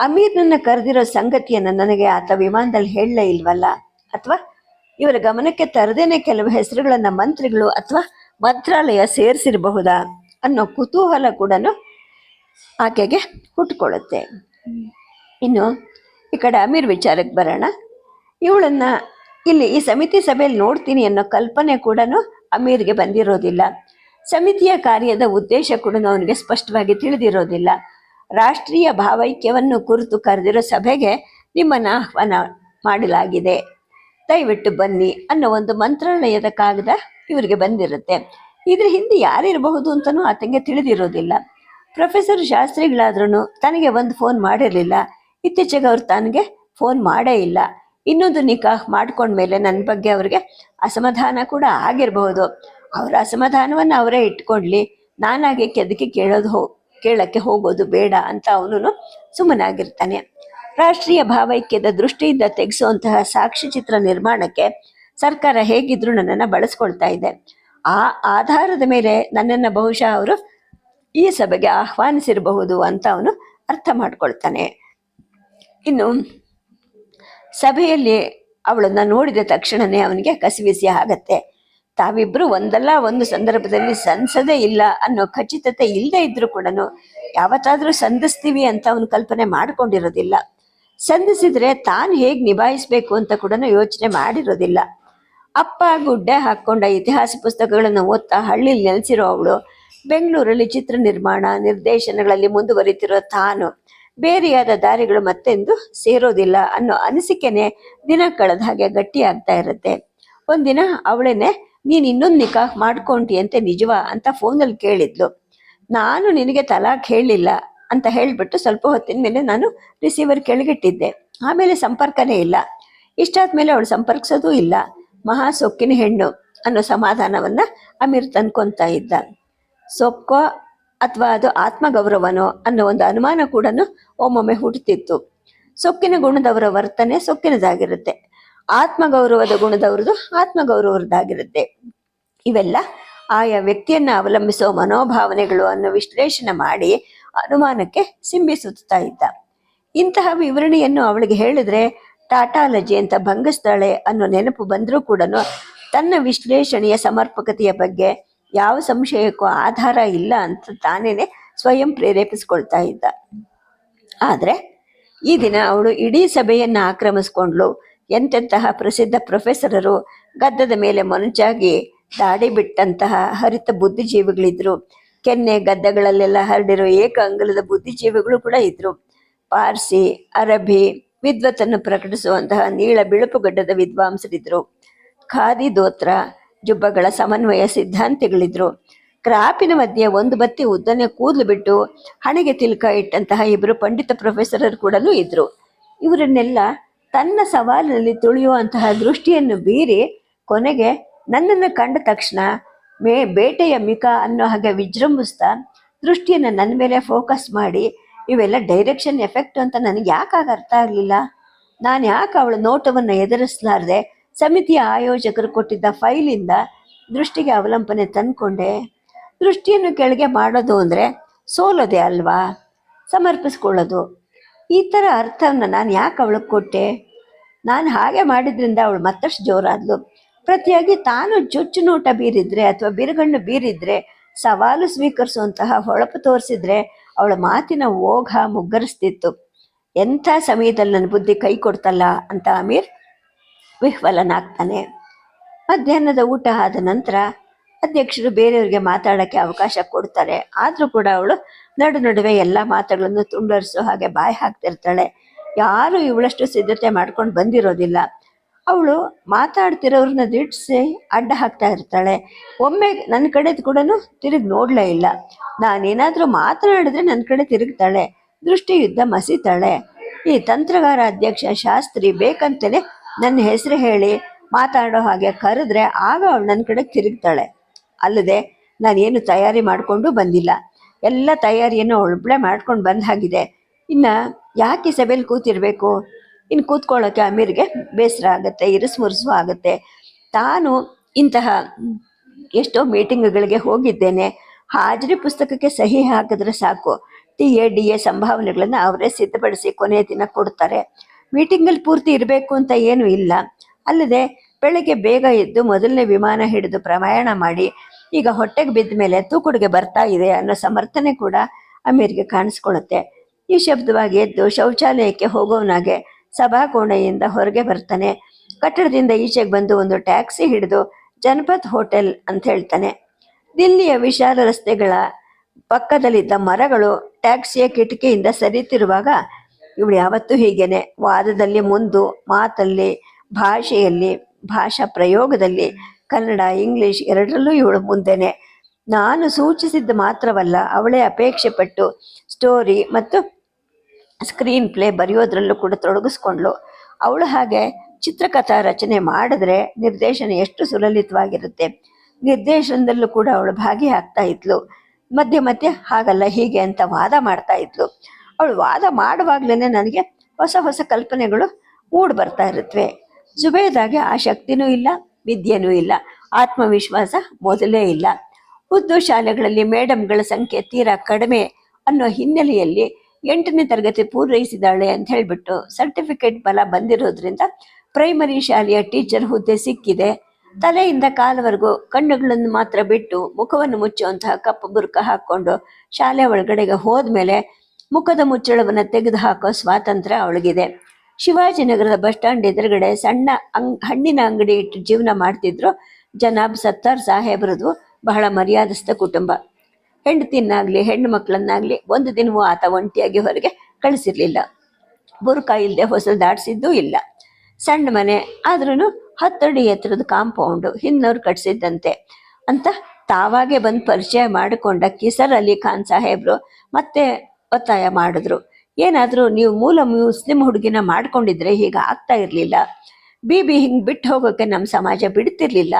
Speaker 1: ಅಮೀರ್ನನ್ನು ಕರೆದಿರೋ ಸಂಗತಿಯನ್ನು ನನಗೆ ಆತ ವಿಮಾನದಲ್ಲಿ ಹೇಳಲೇ ಇಲ್ವಲ್ಲ? ಅಥವಾ ಇವರ ಗಮನಕ್ಕೆ ತರದೇನೆ ಕೆಲವು ಹೆಸರುಗಳನ್ನು ಮಂತ್ರಿಗಳು ಅಥವಾ ಮಂತ್ರಾಲಯ ಸೇರಿಸಿರಬಹುದಾ? ಅನ್ನೋ ಕುತೂಹಲ ಕೂಡ ಆಕೆಗೆ ಹುಟ್ಕೊಳ್ಳುತ್ತೆ ಇನ್ನು ಈ ಕಡೆ ಅಮೀರ್ ವಿಚಾರಕ್ಕೆ ಬರೋಣ. ಇವಳನ್ನ ಇಲ್ಲಿ ಈ ಸಮಿತಿ ಸಭೆಯಲ್ಲಿ ನೋಡ್ತೀನಿ ಅನ್ನೋ ಕಲ್ಪನೆ ಕೂಡ ಅಮೀರ್ಗೆ ಬಂದಿರೋದಿಲ್ಲ. ಸಮಿತಿಯ ಕಾರ್ಯದ ಉದ್ದೇಶ ಕೂಡ ಅವನಿಗೆ ಸ್ಪಷ್ಟವಾಗಿ ತಿಳಿದಿರೋದಿಲ್ಲ. ರಾಷ್ಟ್ರೀಯ ಭಾವೈಕ್ಯವನ್ನು ಕುರಿತು ಕರೆದಿರೋ ಸಭೆಗೆ ನಿಮ್ಮನ್ನು ಆಹ್ವಾನ ಮಾಡಲಾಗಿದೆ. ದಯವಿಟ್ಟು ಬನ್ನಿ ಅನ್ನೋ ಒಂದು ಮಂತ್ರಾಲಯದ ಕಾಗದ ಇವರಿಗೆ ಬಂದಿರುತ್ತೆ. ಇದ್ರ ಹಿಂದೆ ಯಾರಿರಬಹುದು ಅಂತಲೂ ಆತಂಗೆ ತಿಳಿದಿರೋದಿಲ್ಲ. ಪ್ರೊಫೆಸರ್ ಶಾಸ್ತ್ರಿಗಳಾದ್ರೂ ತನಗೆ ಒಂದು ಫೋನ್ ಮಾಡಿರಲಿಲ್ಲ. ಇತ್ತೀಚೆಗೆ ಅವರು ತನಗೆ ಫೋನ್ ಮಾಡೇ ಇಲ್ಲ. ಇನ್ನೊಂದು ನಿಕಾಹ್ ಮಾಡ್ಕೊಂಡ್ಮೇಲೆ ನನ್ನ ಬಗ್ಗೆ ಅವ್ರಿಗೆ ಅಸಮಾಧಾನ ಕೂಡ ಆಗಿರಬಹುದು. ಅವರ ಅಸಮಾಧಾನವನ್ನು ಅವರೇ ಇಟ್ಕೊಳ್ಳಿ ನಾನಾಗೆ ಕೆದಕಿ ಕೇಳೋದು ಹೋ, ಕೇಳಕ್ಕೆ ಹೋಗೋದು ಬೇಡ ಅಂತ ಅವನು ಸುಮ್ಮನಾಗಿರ್ತಾನೆ. ರಾಷ್ಟ್ರೀಯ ಭಾವೈಕ್ಯದ ದೃಷ್ಟಿಯಿಂದ ತೆಗೆಸುವಂತಹ ಸಾಕ್ಷ್ಯಚಿತ್ರ ನಿರ್ಮಾಣಕ್ಕೆ ಸರ್ಕಾರ ಹೇಗಿದ್ರು ನನ್ನನ್ನು ಬಳಸ್ಕೊಳ್ತಾ ಇದೆ. ಆ ಆಧಾರದ ಮೇಲೆ ನನ್ನನ್ನು ಬಹುಶಃ ಅವರು ಈ ಸಭೆಗೆ ಆಹ್ವಾನಿಸಿರಬಹುದು ಅಂತ ಅವನು ಅರ್ಥ ಮಾಡ್ಕೊಳ್ತಾನೆ. ಇನ್ನು ಸಭೆಯಲ್ಲಿ ಅವಳನ್ನ ನೋಡಿದ ತಕ್ಷಣನೇ ಅವನಿಗೆ ಕಸಿವಿಸಿ ಆಗತ್ತೆ. ತಾವಿಬ್ರು ಒಂದಲ್ಲ ಒಂದು ಸಂದರ್ಭದಲ್ಲಿ ಸಂಸದೆ ಇಲ್ಲ ಅನ್ನೋ ಖಚಿತತೆ ಇಲ್ಲದೆ ಇದ್ರೂ ಕೂಡ ಯಾವತ್ತಾದ್ರೂ ಸಂಧಿಸ್ತೀವಿ ಅಂತ ಅವನು ಕಲ್ಪನೆ ಮಾಡ್ಕೊಂಡಿರೋದಿಲ್ಲ. ಸಂಧಿಸಿದ್ರೆ ತಾನು ಹೇಗೆ ನಿಭಾಯಿಸ್ಬೇಕು ಅಂತ ಕೂಡ ಯೋಚನೆ ಮಾಡಿರೋದಿಲ್ಲ. ಅಪ್ಪ ಗುಡ್ಡೆ ಹಾಕೊಂಡ ಇತಿಹಾಸ ಪುಸ್ತಕಗಳನ್ನು ಓದ್ತಾ ಹಳ್ಳಿಲಿ ನೆಲೆಸಿರೋ ಅವಳು, ಬೆಂಗಳೂರಲ್ಲಿ ಚಿತ್ರ ನಿರ್ಮಾಣ, ನಿರ್ದೇಶನಗಳಲ್ಲಿ ಮುಂದುವರಿತಿರೋ ತಾನು ಬೇರೆಯಾದ ದಾರಿಗಳು ಮತ್ತೆಂದು ಸೇರೋದಿಲ್ಲ ಅನ್ನೋ ಅನಿಸಿಕೆನೆ ದಿನ ಕಳೆದ ಹಾಗೆ ಗಟ್ಟಿಯಾಗ್ತಾ ಇರುತ್ತೆ. ಒಂದಿನ ಅವಳೇನೆ ನೀನು ಇನ್ನೊಂದು ಮಾಡ್ಕೊಂಡಿ ಅಂತ ನಿಜವಾ? ಅಂತ ಫೋನಲ್ಲಿ ಕೇಳಿದ್ಲು. ನಾನು ನಿನಗೆ ತಲಾಖ್ ಹೇಳಿಲ್ಲ ಅಂತ ಹೇಳ್ಬಿಟ್ಟು ಸ್ವಲ್ಪ ಹೊತ್ತಿನ ಮೇಲೆ ನಾನು ರಿಸೀವರ್ ಕೆಳಗಿಟ್ಟಿದ್ದೆ. ಆಮೇಲೆ ಸಂಪರ್ಕನೇ ಇಲ್ಲ. ಇಷ್ಟಾದ್ಮೇಲೆ ಅವಳು ಸಂಪರ್ಕಿಸೋದೂ ಇಲ್ಲ. ಮಹಾ ಸೊಕ್ಕಿನ ಹೆಣ್ಣು ಅನ್ನೋ ಸಮಾಧಾನವನ್ನ ಅಮೀರ್ ತಂದ್ಕೊತಾ ಇದ್ದ. ಸೊಕ್ಕೋ ಅಥವಾ ಅದು ಆತ್ಮಗೌರವನೋ ಅನ್ನೋ ಒಂದು ಅನುಮಾನ ಕೂಡ ಒಮ್ಮೊಮ್ಮೆ ಹುಟ್ಟುತ್ತಿತ್ತು. ಸೊಕ್ಕಿನ ಗುಣದವರ ವರ್ತನೆ ಸೊಕ್ಕಿನದಾಗಿರುತ್ತೆ. ಆತ್ಮಗೌರವದ ಗುಣದವ್ರದ್ದು ಆತ್ಮಗೌರವರದ್ದಾಗಿರುತ್ತೆ ಇವೆಲ್ಲ ಆಯಾ ವ್ಯಕ್ತಿಯನ್ನ ಅವಲಂಬಿಸುವ ಮನೋಭಾವನೆಗಳು ಅನ್ನೋ ವಿಶ್ಲೇಷಣೆ ಮಾಡಿ ಅನುಮಾನಕ್ಕೆ ಸಿಂಬಿಸುತ್ತಾ ಇದ್ದ. ಇಂತಹ ವಿವರಣೆಯನ್ನು ಅವಳಿಗೆ ಹೇಳಿದ್ರೆ ಟಾಟಾಲಜಿ ಅಂತ ಭಂಗಸ್ಥಳೆ ಅನ್ನೋ ನೆನಪು ಬಂದರೂ ಕೂಡ ತನ್ನ ವಿಶ್ಲೇಷಣೆಯ ಸಮರ್ಪಕತೆಯ ಬಗ್ಗೆ ಯಾವ ಸಂಶಯಕ್ಕೂ ಆಧಾರ ಇಲ್ಲ ಅಂತ ತಾನೇ ಸ್ವಯಂ ಪ್ರೇರೇಪಿಸ್ಕೊಳ್ತಾ ಇದ್ದ. ಆದರೆ ಈ ದಿನ ಅವಳು ಇಡೀ ಸಭೆಯನ್ನು ಆಕ್ರಮಿಸ್ಕೊಂಡ್ಲು ಎಂತೆಂತಹ ಪ್ರಸಿದ್ಧ ಪ್ರೊಫೆಸರರು ಗದ್ದದ ಮೇಲೆ ಮೊನಚಾಗಿ ದಾಡಿ ಬಿಟ್ಟಂತಹ ಹರಿತ ಬುದ್ಧಿಜೀವಿಗಳಿದ್ರು. ಕೆನ್ನೆ ಗದ್ದೆಗಳಲ್ಲೆಲ್ಲ ಹರಡಿರೋ ಏಕ ಅಂಗಲದ ಬುದ್ಧಿಜೀವಿಗಳು ಕೂಡ ಇದ್ರು. ಪಾರ್ಸಿ, ಅರಬಿ, ವಿದ್ವತ್ತನ್ನು ಪ್ರಕಟಿಸುವಂತಹ ನೀಳ ಬಿಳುಪುಗಡ್ಡದ ವಿದ್ವಾಂಸರಿದ್ರು. ಖಾದಿ ದೋತ್ರ ಜುಬ್ಬಗಳ ಸಮನ್ವಯ ಸಿದ್ಧಾಂತಿಗಳಿದ್ರು. ಕ್ರಾಪಿನ ಮಧ್ಯೆ ಒಂದು ಬತ್ತಿ ಉದ್ದನೆ ಕೂದಲು ಬಿಟ್ಟು ಹಣೆಗೆ ತಿಲ್ಕ ಇಟ್ಟಂತಹ ಇಬ್ಬರು ಪಂಡಿತ ಪ್ರೊಫೆಸರರು ಕೂಡ ಇದ್ರು. ಇವರನ್ನೆಲ್ಲ ತನ್ನ ಸವಾಲಿನಲ್ಲಿ ತುಳಿಯುವಂತಹ ದೃಷ್ಟಿಯನ್ನು ಬೀರಿ ಕೊನೆಗೆ ನನ್ನನ್ನು ಕಂಡ ತಕ್ಷಣ ಮೇ ಬೇಟೆಯ ಮಿಕ ಅನ್ನೋ ಹಾಗೆ ವಿಜೃಂಭಿಸ್ತಾ ದೃಷ್ಟಿಯನ್ನು ನನ್ನ ಮೇಲೆ ಫೋಕಸ್ ಮಾಡಿ ಇವೆಲ್ಲ ಡೈರೆಕ್ಷನ್ ಎಫೆಕ್ಟ್ ಅಂತ ನನಗೆ ಯಾಕಾಗ ಅರ್ಥ ಆಗಲಿಲ್ಲ? ನಾನು ಯಾಕೆ ಅವಳ ನೋಟವನ್ನು ಎದುರಿಸಲಾರ್ದೆ ಸಮಿತಿಯ ಆಯೋಜಕರು ಕೊಟ್ಟಿದ್ದ ಫೈಲಿಂದ ದೃಷ್ಟಿಗೆ ಅವಲಂಬನೆ ತಂದ್ಕೊಂಡೆ. ದೃಷ್ಟಿಯನ್ನು ಕೆಳಗೆ ಮಾಡೋದು ಅಂದರೆ ಸೋಲೋದೆ ಅಲ್ವಾ? ಸಮರ್ಪಿಸ್ಕೊಳ್ಳೋದು. ಈ ಥರ ಅರ್ಥವನ್ನು ನಾನು ಯಾಕೆ ಅವಳಿಗೆ ಕೊಟ್ಟೆ? ನಾನು ಹಾಗೆ ಮಾಡಿದ್ರಿಂದ ಅವಳು ಮತ್ತಷ್ಟು ಜೋರಾದ್ಲು. ಪ್ರತಿಯಾಗಿ ತಾನು ಚುಚ್ಚು ನೋಟ ಬೀರಿದ್ರೆ ಅಥವಾ ಬಿರುಗಣ್ಣು ಬೀರಿದ್ರೆ, ಸವಾಲು ಸ್ವೀಕರಿಸುವಂತಹ ಹೊಳಪು ತೋರಿಸಿದ್ರೆ ಅವಳ ಮಾತಿನ ಓಘ ಮುಗ್ಗರಿಸ್ತಿತ್ತು. ಎಂಥ ಸಮಯದಲ್ಲಿ ನನ್ನ ಬುದ್ಧಿ ಕೈ ಕೊಡ್ತಲ್ಲ ಅಂತ ಅಮೀರ್ ವಿಹ್ವಲನಾಗ್ತಾನೆ. ಮಧ್ಯಾಹ್ನದ ಊಟ ಆದ ನಂತರ ಅಧ್ಯಕ್ಷರು ಬೇರೆಯವರಿಗೆ ಮಾತಾಡೋಕ್ಕೆ ಅವಕಾಶ ಕೊಡ್ತಾರೆ. ಆದರೂ ಕೂಡ ಅವಳು ನಡು ನಡುವೆ ಎಲ್ಲ ಮಾತುಗಳನ್ನು ತುಂಡರಿಸೋ ಹಾಗೆ ಬಾಯಿ ಹಾಕ್ತಿರ್ತಾಳೆ. ಯಾರು ಇವಳಷ್ಟು ಸಿದ್ಧತೆ ಮಾಡ್ಕೊಂಡು ಬಂದಿರೋದಿಲ್ಲ. ಅವಳು ಮಾತಾಡ್ತಿರೋರನ್ನ ದಿಡ್ಸಿ ಅಡ್ಡ ಹಾಕ್ತಾ ಇರ್ತಾಳೆ. ಒಮ್ಮೆ ನನ್ನ ಕಡೆ ಕೂಡ ತಿರುಗಿ ನೋಡಲೇ ಇಲ್ಲ. ನಾನೇನಾದರೂ ಮಾತನಾಡಿದ್ರೆ ನನ್ನ ಕಡೆ ತಿರುಗ್ತಾಳೆ. ದೃಷ್ಟಿಯುದ್ಧ ಮಸಿತಾಳೆ. ಈ ತಂತ್ರಗಾರ ಅಧ್ಯಕ್ಷ ಶಾಸ್ತ್ರಿ ಬೇಕಂತಲೇ ನನ್ನ ಹೆಸರು ಹೇಳಿ ಮಾತಾಡೋ ಹಾಗೆ ಕರೆದ್ರೆ ಆಗ ಅವಳು ನನ್ನ ಕಡೆ ತಿರುಗ್ತಾಳೆ. ಅಲ್ಲದೆ ನಾನೇನು ತಯಾರಿ ಮಾಡಿಕೊಂಡು ಬಂದಿಲ್ಲ. ಎಲ್ಲ ತಯಾರಿಯನ್ನು ಒಬ್ಬಳೆ ಮಾಡ್ಕೊಂಡು ಬಂದ ಹಾಗಿದೆ. ಇನ್ನು ಯಾಕೆ ಸಭೆಯಲ್ಲಿ ಕೂತಿರಬೇಕು? ಇನ್ನು ಕೂತ್ಕೊಳ್ಳೋಕೆ ಅಮೀರ್ಗೆ ಬೇಸರ ಆಗುತ್ತೆ ಇರಿಸು ಮುರುಸು ಆಗುತ್ತೆ. ತಾನು ಇಂತಹ ಎಷ್ಟೋ ಮೀಟಿಂಗ್ಗಳಿಗೆ ಹೋಗಿದ್ದೇನೆ. ಹಾಜರಿ ಪುಸ್ತಕಕ್ಕೆ ಸಹಿ ಹಾಕಿದ್ರೆ ಸಾಕು. ಟಿ ಎ, ಡಿ ಎ ಸಂಭಾವನೆಗಳನ್ನು ಅವರೇ ಸಿದ್ಧಪಡಿಸಿ ಕೊನೆಯ ದಿನ ಕೊಡ್ತಾರೆ. ಮೀಟಿಂಗಲ್ಲಿ ಪೂರ್ತಿ ಇರಬೇಕು ಅಂತ ಏನೂ ಇಲ್ಲ. ಅಲ್ಲದೆ ಬೆಳಗ್ಗೆ ಬೇಗ ಎದ್ದು ಮೊದಲನೇ ವಿಮಾನ ಹಿಡಿದು ಪ್ರಯಾಣ ಮಾಡಿ, ಈಗ ಹೊಟ್ಟೆಗೆ ಬಿದ್ದ ಮೇಲೆ ತೂಕುಡಿಗೆ ಬರ್ತಾ ಇದೆ ಅನ್ನೋ ಸಮರ್ಥನೆ ಕೂಡ ಅಮೀರ್ಗೆ ಕಾಣಿಸ್ಕೊಳ್ಳುತ್ತೆ. ಈ ಶಬ್ದವಾಗಿ ಎದ್ದು ಶೌಚಾಲಯಕ್ಕೆ ಹೋಗೋವನಾಗೆ ಸಭಾಕೋಣೆಯಿಂದ ಹೊರಗೆ ಬರ್ತಾನೆ. ಕಟ್ಟಡದಿಂದ ಈಚೆಗೆ ಬಂದು ಒಂದು ಟ್ಯಾಕ್ಸಿ ಹಿಡಿದು ಜನಪತ್ ಹೋಟೆಲ್ ಅಂತ ಹೇಳ್ತಾನೆ. ದಿಲ್ಲಿಯ ವಿಶಾಲ ರಸ್ತೆಗಳ ಪಕ್ಕದಲ್ಲಿದ್ದ ಮರಗಳು ಟ್ಯಾಕ್ಸಿಯ ಕಿಟಕಿಯಿಂದ ಸರಿತಿರುವಾಗ ಇವಳು ಯಾವತ್ತೂ ಹೀಗೇನೆ. ವಾದದಲ್ಲಿ ಮುಂದು, ಮಾತಲ್ಲಿ, ಭಾಷೆಯಲ್ಲಿ, ಭಾಷಾ ಪ್ರಯೋಗದಲ್ಲಿ, ಕನ್ನಡ, ಇಂಗ್ಲಿಷ್ ಎರಡರಲ್ಲೂ ಇವಳು ಮುಂದೆನೆ. ನಾನು ಸೂಚಿಸಿದ್ದು ಮಾತ್ರವಲ್ಲ, ಅವಳೇ ಅಪೇಕ್ಷೆ ಪಟ್ಟು ಸ್ಟೋರಿ ಮತ್ತು ಸ್ಕ್ರೀನ್ ಪ್ಲೇ ಬರೆಯೋದ್ರಲ್ಲೂ ಕೂಡ ತೊಡಗಿಸ್ಕೊಂಡ್ಳು. ಅವಳು ಹಾಗೆ ಚಿತ್ರಕಥಾ ರಚನೆ ಮಾಡಿದ್ರೆ ನಿರ್ದೇಶನ ಎಷ್ಟು ಸುಲಲಿತವಾಗಿರುತ್ತೆ. ನಿರ್ದೇಶನದಲ್ಲೂ ಕೂಡ ಅವಳು ಭಾಗಿಯಾಗ್ತಾ ಇದ್ಲು. ಮಧ್ಯೆ ಮಧ್ಯೆ ಹಾಗಲ್ಲ, ಹೀಗೆ ಅಂತ ವಾದ ಮಾಡ್ತಾ ಇದ್ಲು. ಅವಳು ವಾದ ಮಾಡುವಾಗ್ಲೇ ನನಗೆ ಹೊಸ ಹೊಸ ಕಲ್ಪನೆಗಳು ಮೂಡ್ ಬರ್ತಾ ಇರುತ್ತವೆ ಜುಬೇದಾಗೆ ಆ ಶಕ್ತಿನೂ ಇಲ್ಲ, ವಿದ್ಯೆನೂ ಇಲ್ಲ, ಆತ್ಮವಿಶ್ವಾಸ ಮೊದಲೇ ಇಲ್ಲ. ಉದ್ದು ಶಾಲೆಗಳಲ್ಲಿ ಮೇಡಮ್ಗಳ ಸಂಖ್ಯೆ ತೀರಾ ಕಡಿಮೆ ಅನ್ನೋ ಹಿನ್ನೆಲೆಯಲ್ಲಿ ಎಂಟನೇ ತರಗತಿ ಪೂರೈಸಿದಾಳೆ ಅಂತ ಹೇಳಿಬಿಟ್ಟು ಸರ್ಟಿಫಿಕೇಟ್ ಬಲ ಬಂದಿರೋದ್ರಿಂದ ಪ್ರೈಮರಿ ಶಾಲೆಯ ಟೀಚರ್ ಹುದ್ದೆ ಸಿಕ್ಕಿದೆ. ತಲೆಯಿಂದ ಕಾಲವರೆಗೂ ಕಣ್ಣುಗಳನ್ನು ಮಾತ್ರ ಬಿಟ್ಟು ಮುಖವನ್ನು ಮುಚ್ಚುವಂತಹ ಕಪ್ಪು ಬುರ್ಕ ಹಾಕೊಂಡು ಶಾಲೆ ಒಳಗಡೆಗೆ ಹೋದ್ಮೇಲೆ ಮುಖದ ಮುಚ್ಚಳವನ್ನು ತೆಗೆದು ಹಾಕೋ ಸ್ವಾತಂತ್ರ್ಯ ಅವಳಿಗಿದೆ. ಶಿವಾಜಿನಗರದ ಬಸ್ ಸ್ಟ್ಯಾಂಡ್ ಎದುರುಗಡೆ ಸಣ್ಣ ಅಂಗ್, ಹಣ್ಣಿನ ಅಂಗಡಿ ಇಟ್ಟು ಜೀವನ ಮಾಡ್ತಿದ್ರು ಜನಾಬ್ ಸತ್ತಾರ್ ಸಾಹೇಬ್ರದು ಬಹಳ ಮರ್ಯಾದಸ್ಥ ಕುಟುಂಬ. ಹೆಂಡತಿನಾಗ್ಲಿ ಹೆಣ್ಣು ಮಕ್ಕಳನ್ನಾಗ್ಲಿ ಒಂದು ದಿನವೂ ಆತ ಒಂಟಿಯಾಗಿ ಹೊರಗೆ ಕಳಿಸಿರ್ಲಿಲ್ಲ. ಬುರ್ಕ ಇಲ್ಲದೆ ಹೊಸಲು ದಾಟಿಸಿದ್ದೂ ಇಲ್ಲ. ಸಣ್ಣ ಮನೆ ಆದ್ರೂ ಹತ್ತಡಿ ಎತ್ತರದ ಕಾಂಪೌಂಡು, ಹಿನ್ನೋರು ಕಟ್ಸಿದ್ದಂತೆ. ಅಂತ ತಾವಾಗೆ ಬಂದು ಪರಿಚಯ ಮಾಡಿಕೊಂಡ ಕಿಸರ್ ಅಲಿ ಖಾನ್ ಸಾಹೇಬ್ರು ಮತ್ತೆ ಒತ್ತಾಯ ಮಾಡಿದ್ರು. ಏನಾದರೂ ನೀವು ಮೂಲ ಮುಸ್ಲಿಂ ಹುಡುಗಿನ ಮಾಡ್ಕೊಂಡಿದ್ರೆ ಹೀಗೆ ಆಗ್ತಾ ಇರಲಿಲ್ಲ. ಬೀಬಿ ಹಿಂಗೆ ಬಿಟ್ಟು ಹೋಗೋಕ್ಕೆ ನಮ್ಮ ಸಮಾಜ ಬಿಡ್ತಿರ್ಲಿಲ್ಲ.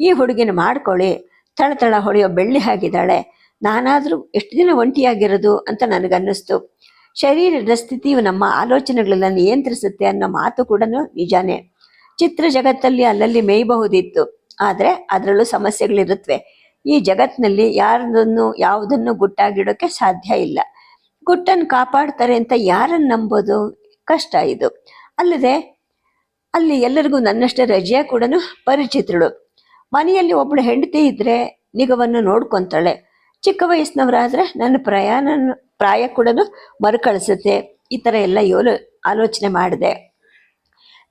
Speaker 1: ಈ ಹುಡುಗಿನ ಮಾಡ್ಕೊಳ್ಳಿ. ತಳತಳ ಹೊಳೆಯೋ ಬೆಳ್ಳಿ ಹಾಗಿದ್ದಾಳೆ. ನಾನಾದರೂ ಎಷ್ಟು ದಿನ ಒಂಟಿಯಾಗಿರೋದು ಅಂತ ನನಗನ್ನಿಸ್ತು. ಶರೀರದ ಸ್ಥಿತಿಯು ನಮ್ಮ ಆಲೋಚನೆಗಳನ್ನು ನಿಯಂತ್ರಿಸುತ್ತೆ ಅನ್ನೋ ಮಾತು ಕೂಡ ನಿಜಾನೇ. ಚಿತ್ರ ಜಗತ್ತಲ್ಲಿ ಅಲ್ಲಲ್ಲಿ ಮೇಯಬಹುದಿತ್ತು. ಆದರೆ ಅದರಲ್ಲೂ ಸಮಸ್ಯೆಗಳಿರುತ್ತವೆ ಈ ಜಗತ್ತಿನಲ್ಲಿ ಯಾರದನ್ನು, ಯಾವುದನ್ನು ಗುಟ್ಟಾಗಿಡೋಕ್ಕೆ ಸಾಧ್ಯ ಇಲ್ಲ. ಗುಟ್ಟನ್ನು ಕಾಪಾಡ್ತಾರೆ ಅಂತ ಯಾರನ್ನು ನಂಬೋದು? ಕಷ್ಟ ಇದು. ಅಲ್ಲದೆ, ಅಲ್ಲಿ ಎಲ್ಲರಿಗೂ ನನ್ನಷ್ಟೇ ರಜೆಯ ಕೂಡ ಪರಿಚಿತಳು ಮನೆಯಲ್ಲಿ ಒಬ್ಬಳು ಹೆಂಡತಿ ಇದ್ದರೆ ನಿಗವನ್ನು ನೋಡ್ಕೊತಾಳೆ. ಚಿಕ್ಕ ವಯಸ್ಸಿನವರಾದ್ರೆ ನನ್ನ ಪ್ರಯಾಣ, ಪ್ರಾಯ ಕೂಡ ಮರುಕಳಿಸುತ್ತೆ. ಈ ಥರ ಎಲ್ಲ ಯೋಲು, ಆಲೋಚನೆ ಮಾಡಿದೆ.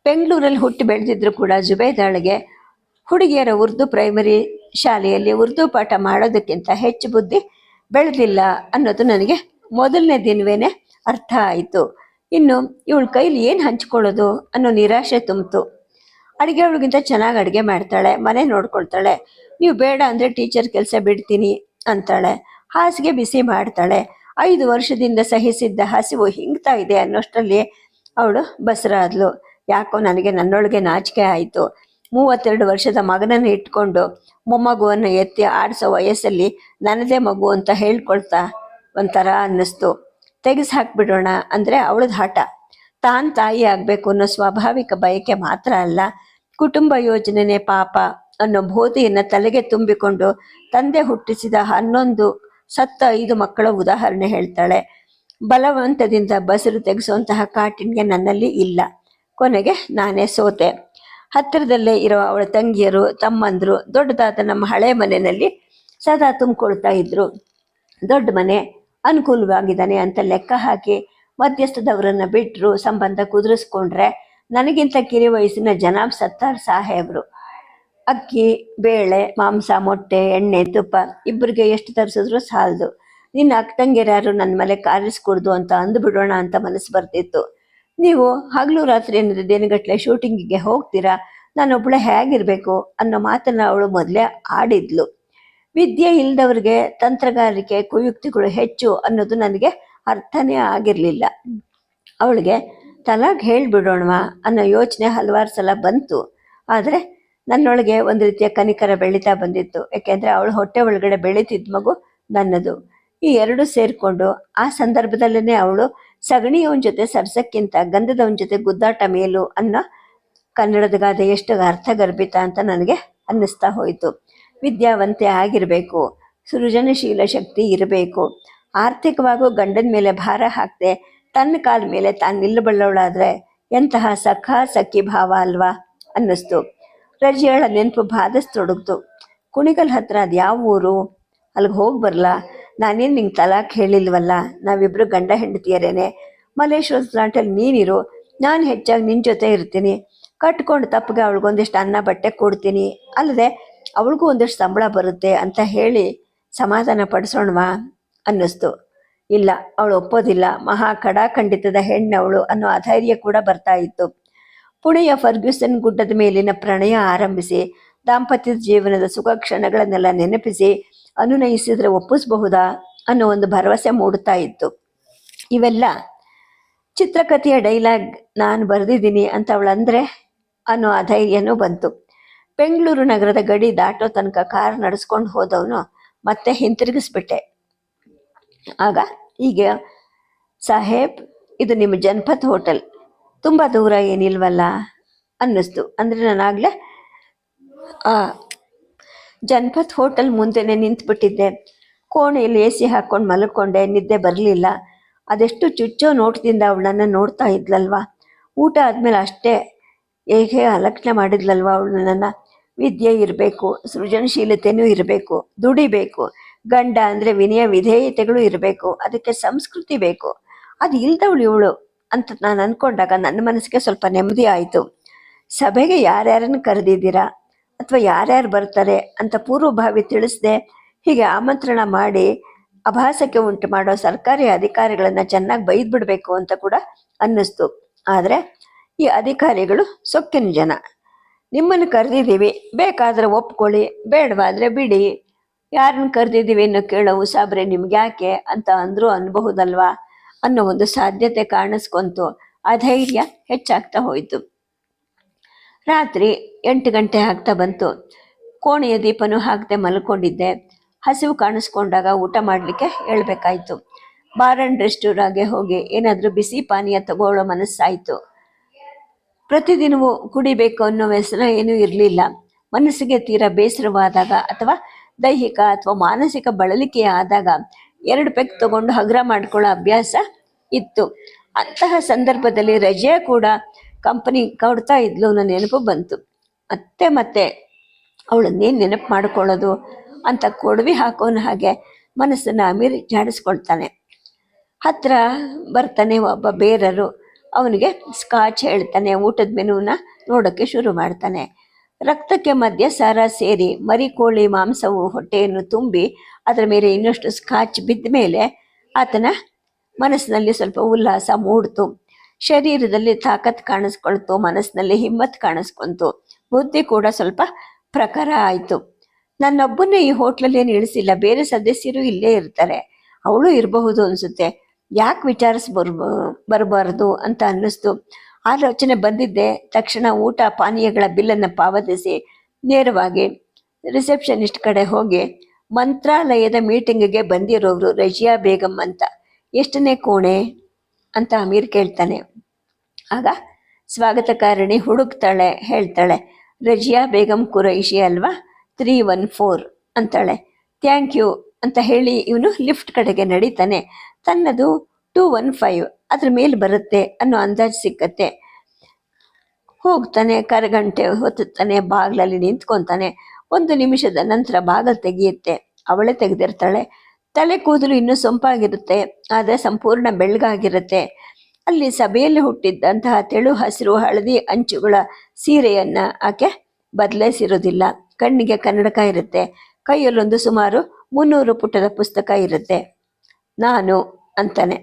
Speaker 1: ಬೆಂಗಳೂರಲ್ಲಿ ಹುಟ್ಟಿ ಬೆಳೆದಿದ್ರು ಕೂಡ ಜುಬೇದಾಳಿಗೆ. ಹುಡುಗಿಯರ ಉರ್ದು ಪ್ರೈಮರಿ ಶಾಲೆಯಲ್ಲಿ ಉರ್ದು ಪಾಠ ಮಾಡೋದಕ್ಕಿಂತ ಹೆಚ್ಚು ಬುದ್ಧಿ ಬೆಳೆದಿಲ್ಲ ಅನ್ನೋದು ನನಗೆ ಮೊದಲನೇ ದಿನವೇನೆ ಅರ್ಥ ಆಯಿತು. ಇನ್ನು ಇವಳ ಕೈಲಿ ಏನು ಹಂಚ್ಕೊಳ್ಳೋದು ಅನ್ನೋ ನಿರಾಶೆ ತುಂಬಿತು. ಅಡುಗೆ ಅವಳಿಗಿಂತ ಚೆನ್ನಾಗಿ ಅಡುಗೆ ಮಾಡ್ತಾಳೆ, ಮನೆ ನೋಡ್ಕೊಳ್ತಾಳೆ. ನೀವು ಬೇಡ ಅಂದರೆ ಟೀಚರ್ ಕೆಲಸ ಬಿಡ್ತೀನಿ ಅಂತಾಳೆ. ಹಾಸಿಗೆ ಬಿಸಿ ಮಾಡ್ತಾಳೆ. ಐದು ವರ್ಷದಿಂದ ಸಹಿಸಿದ್ದ ಹಸಿವು ಹಿಂಗ್ತಾ ಇದೆ ಅನ್ನೋಷ್ಟರಲ್ಲಿ ಅವಳು ಬಸರಾದ್ಲು ಯಾಕೋ ನನಗೆ ನನ್ನೊಳಗೆ ನಾಚಿಕೆ ಆಯಿತು. ಮೂವತ್ತೆರಡು ವರ್ಷದ ಮಗನನ್ನು ಇಟ್ಕೊಂಡು ಮೊಮ್ಮಗುವನ್ನು ಎತ್ತಿ ಆಡಿಸೋ ವಯಸ್ಸಲ್ಲಿ ನನ್ನದೇ ಮಗು ಅಂತ ಹೇಳ್ಕೊಳ್ತಾ ಒಂಥರ ಅನ್ನಿಸ್ತು. ತೆಗೆಸಿ ಹಾಕ್ಬಿಡೋಣ ಅಂದರೆ ಅವಳದ ಹಠ. ತಾನು ತಾಯಿ ಆಗಬೇಕು ಅನ್ನೋ ಸ್ವಾಭಾವಿಕ ಬಯಕೆ ಮಾತ್ರ ಅಲ್ಲ. ಕುಟುಂಬ ಯೋಜನೆನೇ ಪಾಪ ಅನ್ನೋ ಬೋಧಿಯನ್ನು ತಲೆಗೆ ತುಂಬಿಕೊಂಡು ತಂದೆ ಹುಟ್ಟಿಸಿದ ಹನ್ನೊಂದು, ಸತ್ತ ಐದು ಮಕ್ಕಳ ಉದಾಹರಣೆ ಹೇಳ್ತಾಳೆ. ಬಲವಂತದಿಂದ ಬಸರು ತೆಗೆಸುವಂತಹ ಕಾಟಿನ್ಗೆ ನನ್ನಲ್ಲಿ ಇಲ್ಲ. ಕೊನೆಗೆ ನಾನೇ ಸೋತೆ. ಹತ್ತಿರದಲ್ಲೇ ಇರೋ ಅವಳ ತಂಗಿಯರು, ತಮ್ಮಂದರು, ದೊಡ್ಡದಾದ ನಮ್ಮ ಹಳೆ ಮನೆಯಲ್ಲಿ ಸದಾ ತುಂಬಿಕೊಳ್ತಾ ಇದ್ರು. ದೊಡ್ಡ ಮನೆ ಅನುಕೂಲವಾಗಿದ್ದಾನೆ ಅಂತ ಲೆಕ್ಕ ಹಾಕಿ ಮಧ್ಯಸ್ಥದವರನ್ನ ಬಿಟ್ಟರು ಸಂಬಂಧ ಕುದುರಿಸ್ಕೊಂಡ್ರೆ ನನಗಿಂತ ಕಿರಿ ವಯಸ್ಸಿನ ಜನಾಬ್ ಸತ್ತಾರ್ ಸಾಹೇಬರು. ಅಕ್ಕಿ, ಬೇಳೆ, ಮಾಂಸ, ಮೊಟ್ಟೆ, ಎಣ್ಣೆ, ತುಪ್ಪ ಇಬ್ಬರಿಗೆ ಎಷ್ಟು ತರಿಸಿದ್ರು ಸಾಲದು. ನಿನ್ನ ಅಕ್ಕ ತಂಗಿಯರ್ಯಾರು ನನ್ನ ಮೇಲೆ ಕಾರಿಸ್ಕೊಡ್ದು ಅಂತ ಅಂದುಬಿಡೋಣ ಅಂತ ಮನಸ್ಸು ಬರ್ತಿತ್ತು. ನೀವು ಹಗಲು ರಾತ್ರಿ ಏನಿದೆ ದಿನಗಟ್ಟಲೆ ಶೂಟಿಂಗಿಗೆ ಹೋಗ್ತೀರಾ? ನಾನೊಬ್ಬಳೆ ಹೇಗಿರಬೇಕು ಅನ್ನೋ ಮಾತನ್ನು ಅವಳು ಮೊದಲೇ ಆಡಿದ್ಲು. ವಿದ್ಯೆ ಇಲ್ಲದವ್ರಿಗೆ ತಂತ್ರಗಾರಿಕೆ, ಕುಯುಕ್ತಿಗಳು ಹೆಚ್ಚು ಅನ್ನೋದು ನನಗೆ ಅರ್ಥನೇ ಆಗಿರಲಿಲ್ಲ. ಅವಳಿಗೆ ತಲಾಗ್ ಹೇಳಿಬಿಡೋಣವಾ ಅನ್ನೋ ಯೋಚನೆ ಹಲವಾರು ಸಲ ಬಂತು. ಆದರೆ ನನ್ನೊಳಗೆ ಒಂದು ರೀತಿಯ ಕನಿಕರ ಬೆಳೀತಾ ಬಂದಿತ್ತು. ಯಾಕೆಂದರೆ ಅವಳು ಹೊಟ್ಟೆ ಒಳಗಡೆ ಬೆಳೀತಿದ್ದ ಮಗು ನನ್ನದು. ಈ ಎರಡು ಸೇರಿಕೊಂಡು ಆ ಸಂದರ್ಭದಲ್ಲೇ ಅವಳು ಸಗಣಿಯವನ ಜೊತೆ ಸರ್ಸಕ್ಕಿಂತ ಗಂಧದವನ ಜೊತೆ ಗುದ್ದಾಟ ಮೇಲು ಅನ್ನೋ ಕನ್ನಡದ ಗಾದೆ ಎಷ್ಟು ಅರ್ಥಗರ್ಭಿತ ಅಂತ ನನಗೆ ಅನ್ನಿಸ್ತಾ ಹೋಯಿತು. ವಿದ್ಯಾವಂತೆ ಆಗಿರಬೇಕು. ಸೃಜನಶೀಲ ಶಕ್ತಿ ಇರಬೇಕು. ಆರ್ಥಿಕವಾಗೂ ಗಂಡನ ಮೇಲೆ ಭಾರ ಹಾಕದೆ ತನ್ನ ಕಾಲ ಮೇಲೆ ತಾನು ನಿಲ್ಲಬಲ್ಲವಳಾದ್ರೆ ಎಂತಹ ಸಖ ಸಖಿ ಭಾವ ಅಲ್ವಾ ಅನ್ನಿಸ್ತು. ರಜೆಯಳ ನೆನಪು ಬಾಧಿಸ್ತೊಡಗ್ತು ಕುಣಿಗಲ್ ಹತ್ರ ಅದು ಯಾವ ಊರು? ಅಲ್ಲಿಗೆ ಹೋಗಿ ಬರಲ್ಲ ನಾನೇನು ನಿಂಗೆ ತಲಾಖ್ ಹೇಳಿಲ್ವಲ್ಲ? ನಾವಿಬ್ಬರು ಗಂಡ ಹೆಂಡತಿಯರೇನೆ. ಮಲೇಶ್ವರ ಪ್ಲಾಂಟಲ್ಲಿ ನೀನಿರು. ನಾನು ಹೆಚ್ಚಾಗಿ ನಿನ್ನ ಜೊತೆ ಇರ್ತೀನಿ. ಕಟ್ಕೊಂಡು ತಪ್ಪಿಗೆ ಅವಳಿಗೊಂದಿಷ್ಟು ಅನ್ನ ಬಟ್ಟೆ ಕೊಡ್ತೀನಿ. ಅಲ್ಲದೆ ಅವಳಿಗೂ ಒಂದಷ್ಟು ಸಂಬಳ ಬರುತ್ತೆ ಅಂತ ಹೇಳಿ ಸಮಾಧಾನ ಪಡಿಸೋಣವಾ ಅನ್ನಿಸ್ತು. ಇಲ್ಲ, ಅವಳು ಒಪ್ಪೋದಿಲ್ಲ. ಮಹಾ ಕಡಾಖಂಡಿತದ ಹೆಣ್ಣವಳು ಅನ್ನೋ ಅಧೈರ್ಯ ಕೂಡ ಬರ್ತಾ ಇತ್ತು. ಪುಣೆಯ ಫರ್ಗ್ಯೂಸನ್ ಗುಡ್ಡದ ಮೇಲಿನ ಪ್ರಣಯ ಆರಂಭಿಸಿ, ದಾಂಪತ್ಯದ ಜೀವನದ ಸುಖ ಕ್ಷಣಗಳನ್ನೆಲ್ಲ ನೆನಪಿಸಿ, ಅನುನಯಿಸಿದ್ರೆ ಒಪ್ಪಿಸಬಹುದಾ ಅನ್ನೋ ಒಂದು ಭರವಸೆ ಮೂಡುತ್ತಾ ಇತ್ತು. ಇವೆಲ್ಲ ಚಿತ್ರಕಥೆಯ ಡೈಲಾಗ್, ನಾನು ಬರೆದಿದ್ದೀನಿ ಅಂತ ಅವಳಂದ್ರೆ ಅನ್ನೋ ಅಧೈರ್ಯನೂ ಬಂತು. ಬೆಂಗಳೂರು ನಗರದ ಗಡಿ ದಾಟೋ ತನಕ ಕಾರ್ ನಡೆಸ್ಕೊಂಡು ಹೋದವನು ಮತ್ತೆ ಹಿಂತಿರುಗಿಸ್ಬಿಟ್ಟೆ. ಆಗ ಈಗ, ಸಾಹೇಬ್, ಇದು ನಿಮ್ಮ ಜನಪದ ಹೋಟೆಲ್. ತುಂಬ ದೂರ ಏನಿಲ್ವಲ್ಲ? ಅನ್ನಿಸ್ತು. ಅಂದರೆ ನಾನಾಗಲೇ ಜನಪತ್ ಹೋಟೆಲ್ ಮುಂದೆನೆ ನಿಂತ್ಬಿಟ್ಟಿದ್ದೆ. ಕೋಣೆಯಲ್ಲಿ ಎ ಸಿ ಹಾಕ್ಕೊಂಡು ಮಲ್ಕೊಂಡೆ, ನಿದ್ದೆ ಬರಲಿಲ್ಲ. ಅದೆಷ್ಟು ಚುಚ್ಚೋ ನೋಟದಿಂದ ಅವಳನ್ನು ನೋಡ್ತಾ ಇದ್ಲಲ್ವಾ? ಊಟ ಆದಮೇಲೆ ಅಷ್ಟೇ. ಹೇಗೆ ಅಲಕ್ಷಣೆ ಮಾಡಿದ್ಲಲ್ವ ಅವಳು ನನ್ನ ವಿದ್ಯೆ ಇರಬೇಕು ಸೃಜನಶೀಲತೆಯೂ ಇರಬೇಕು, ದುಡಿಬೇಕು, ಗಂಡ ಅಂದರೆ ವಿನಯ ವಿಧೇಯತೆಗಳು ಇರಬೇಕು, ಅದಕ್ಕೆ ಸಂಸ್ಕೃತಿ ಬೇಕು. ಅದು ಇಲ್ದವಳು ಇವಳು ಅಂತ ನಾನು ಅಂದ್ಕೊಂಡಾಗ ನನ್ನ ಮನಸ್ಸಿಗೆ ಸ್ವಲ್ಪ ನೆಮ್ಮದಿ ಆಯಿತು. ಸಭೆಗೆ ಯಾರ್ಯಾರನ್ನು ಕರೆದಿದ್ದೀರಾ? ಅಥವಾ ಯಾರ್ಯಾರು ಬರ್ತಾರೆ ಅಂತ ಪೂರ್ವಭಾವಿ ತಿಳಿಸದೆ ಹೀಗೆ ಆಮಂತ್ರಣ ಮಾಡಿ ಅಭಾಸಕ್ಕೆ ಉಂಟು ಮಾಡೋ ಸರ್ಕಾರಿ ಅಧಿಕಾರಿಗಳನ್ನು ಚೆನ್ನಾಗಿ ಬೈದ್ಬಿಡ್ಬೇಕು ಅಂತ ಕೂಡ ಅನ್ನಿಸ್ತು. ಆದರೆ ಈ ಅಧಿಕಾರಿಗಳು ಸೊಕ್ಕಿನ ಜನ. ನಿಮ್ಮನ್ನು ಕರೆದಿದ್ದೀವಿ, ಬೇಕಾದರೆ ಒಪ್ಕೊಳ್ಳಿ, ಬೇಡವಾದರೆ ಬಿಡಿ. ಯಾರನ್ನು ಕರೆದಿದ್ದೀವಿ ಅನ್ನೋ ಕೇಳೋ ಉಸಾಬ್ರೆ ನಿಮ್ಗೆ ಯಾಕೆ ಅಂತ ಅಂದರೂ ಅನ್ಬಹುದಲ್ವಾ? ಅನ್ನೋ ಒಂದು ಸಾಧ್ಯತೆ ಕಾಣಿಸ್ಕೊಂತು. ಧೈರ್ಯ ಹೆಚ್ಚಾಗ್ತಾ ಹೋಯಿತು. ರಾತ್ರಿ ಎಂಟು ಗಂಟೆ ಆಗ್ತಾ ಬಂತು. ಕೋಣೆಯ ದೀಪನೂ ಹಾಕದೆ ಮಲ್ಕೊಂಡಿದ್ದೆ. ಹಸಿವು ಕಾಣಿಸ್ಕೊಂಡಾಗ ಊಟ ಮಾಡಲಿಕ್ಕೆ ಹೇಳ್ಬೇಕಾಯ್ತು. ಬಾರ್ ಅಂಡ್ ರೆಸ್ಟೋರಾಗೆ ಹೋಗಿ ಏನಾದರೂ ಬಿಸಿ ಪಾನೀಯ ತಗೊಳ್ಳೋ ಮನಸ್ಸಾಯಿತು. ಪ್ರತಿದಿನವೂ ಕುಡಿಬೇಕು ಅನ್ನೋ ವ್ಯಸನ ಏನೂ ಇರಲಿಲ್ಲ. ಮನಸ್ಸಿಗೆ ತೀರಾ ಬೇಸರವಾದಾಗ ಅಥವಾ ದೈಹಿಕ ಅಥವಾ ಮಾನಸಿಕ ಬಳಲಿಕೆ ಆದಾಗ ಎರಡು ಪೆಕ್ ತಗೊಂಡು ಹಗ್ರ ಮಾಡ್ಕೊಳ್ಳೋ ಅಭ್ಯಾಸ ಇತ್ತು. ಅಂತಹ ಸಂದರ್ಭದಲ್ಲಿ ರಜೆ ಕೂಡ ಕಂಪನಿ ಕೊಡ್ತಾ ಇದ್ಲು ನನ್ನ ನೆನಪು ಬಂತು. ಮತ್ತೆ ಮತ್ತೆ ಅವಳನ್ನೇನು ನೆನಪು ಮಾಡ್ಕೊಳ್ಳೋದು ಅಂತ ಕೊಡವಿ ಹಾಕೋನ ಹಾಗೆ ಮನಸ್ಸನ್ನು ಅಮೀರ್ ಜಾಡಿಸ್ಕೊಳ್ತಾನೆ. ಹತ್ರ ಬರ್ತಾನೆ ಒಬ್ಬ ಬೇರರು. ಅವನಿಗೆ ಸ್ಕಾಚ್ ಹೇಳ್ತಾನೆ, ಊಟದ ಮೆನುವನ್ನ ನೋಡೋಕ್ಕೆ ಶುರು ಮಾಡ್ತಾನೆ. ರಕ್ತಕ್ಕೆ ಮಧ್ಯ ಸಾರ ಸೇರಿ ಮರಿ, ಕೋಳಿ, ಮಾಂಸವು ಹೊಟ್ಟೆಯನ್ನು ತುಂಬಿ ಅದರ ಮೇಲೆ ಇನ್ನಷ್ಟು ಸ್ಕಾಚ್ ಬಿದ್ದ ಮೇಲೆ ಆತನ ಮನಸ್ಸಿನಲ್ಲಿ ಸ್ವಲ್ಪ ಉಲ್ಲಾಸ ಮೂಡ್ತು. ಶರೀರದಲ್ಲಿ ತಾಕತ್ ಕಾಣಿಸ್ಕೊಳ್ತು, ಮನಸ್ಸಿನಲ್ಲಿ ಹಿಮ್ಮತ್ ಕಾಣಿಸ್ಕೊಂತು. ಬುದ್ಧಿ ಕೂಡ ಸ್ವಲ್ಪ ಪ್ರಖರ ಆಯಿತು. ನನ್ನೊಬ್ಬನೇ ಈ ಹೋಟ್ಲಲ್ಲಿ ಏನು ಇಳಿಸಿಲ್ಲ ಬೇರೆ ಸದಸ್ಯರು ಇಲ್ಲೇ ಇರ್ತಾರೆ. ಅವಳು ಇರಬಹುದು ಅನ್ಸುತ್ತೆ. ಯಾಕೆ ವಿಚಾರಿಸ್ ಬರ್ಬ, ಬರಬಾರ್ದು ಅಂತ ಅನ್ನಿಸ್ತು. ಆಲೋಚನೆ ಬಂದಿದ್ದೆ. ತಕ್ಷಣ ಊಟ ಪಾನೀಯಗಳ ಬಿಲ್ಲನ್ನು ಪಾವತಿಸಿ ನೇರವಾಗಿ ರಿಸೆಪ್ಷನಿಸ್ಟ್ ಕಡೆ ಹೋಗಿ, ಮಂತ್ರಾಲಯದ ಮೀಟಿಂಗಿಗೆ ಬಂದಿರೋರು ರಜಿಯಾ ಬೇಗಂ ಅಂತ. ಎಷ್ಟನೇ ಕೋಣೆ? ಅಂತ ಅಮೀರ್ ಕೇಳ್ತಾನೆ. ಆಗ ಸ್ವಾಗತಕಾರಿಣಿ ಹುಡುಕ್ತಾಳೆ, ಹೇಳ್ತಾಳೆ, ರಜಿಯಾ ಬೇಗಂ ಕುರೈಶಿ ಅಲ್ವಾ? ತ್ರೀ ಒನ್ ಫೋರ್ ಅಂತಾಳೆ. ಥ್ಯಾಂಕ್ ಯು ಅಂತ ಹೇಳಿ ಇವನು ಲಿಫ್ಟ್ ಕಡೆಗೆ ನಡೀತಾನೆ. ತನ್ನದು ಟೂ ಒನ್ ಫೈವ್ ಅದ್ರ ಮೇಲೆ ಬರುತ್ತೆ ಅನ್ನೋ ಅಂದಾಜು ಸಿಕ್ಕತ್ತೆ. ಹೋಗ್ತಾನೆ, ಕರಗಂಟೆ ಹೊತ್ತುತ್ತಾನೆ, ಬಾಗಿಲಲ್ಲಿ ನಿಂತ್ಕೊತಾನೆ, ಒಂದು ನಿಮಿಷದ ನಂತರ ಬಾಗಲ್ ತೆಗೆಯುತ್ತೆ. ಅವಳೇ ತೆಗೆದಿರ್ತಾಳೆ. ತಲೆ ಕೂದಲು ಇನ್ನೂ ಸೊಂಪಾಗಿರುತ್ತೆ, ಆದರೆ ಸಂಪೂರ್ಣ ಬೆಳ್ಳಗಾಗಿರುತ್ತೆ. ಅಲ್ಲಿ ಸಭೆಯಲ್ಲಿ ಹುಟ್ಟಿದ್ದಂತಹ ತೆಳು ಹಸಿರು ಹಳದಿ ಅಂಚುಗಳ ಸೀರೆಯನ್ನು ಆಕೆ ಬದಲಾಯಿಸಿರೋದಿಲ್ಲ. ಕಣ್ಣಿಗೆ ಕನ್ನಡಕ ಇರುತ್ತೆ. ಕೈಯಲ್ಲೊಂದು ಸುಮಾರು ಮುನ್ನೂರು ಪುಟದ ಪುಸ್ತಕ ಇರುತ್ತೆ. ನಾನು ಅಂತಾನೆ.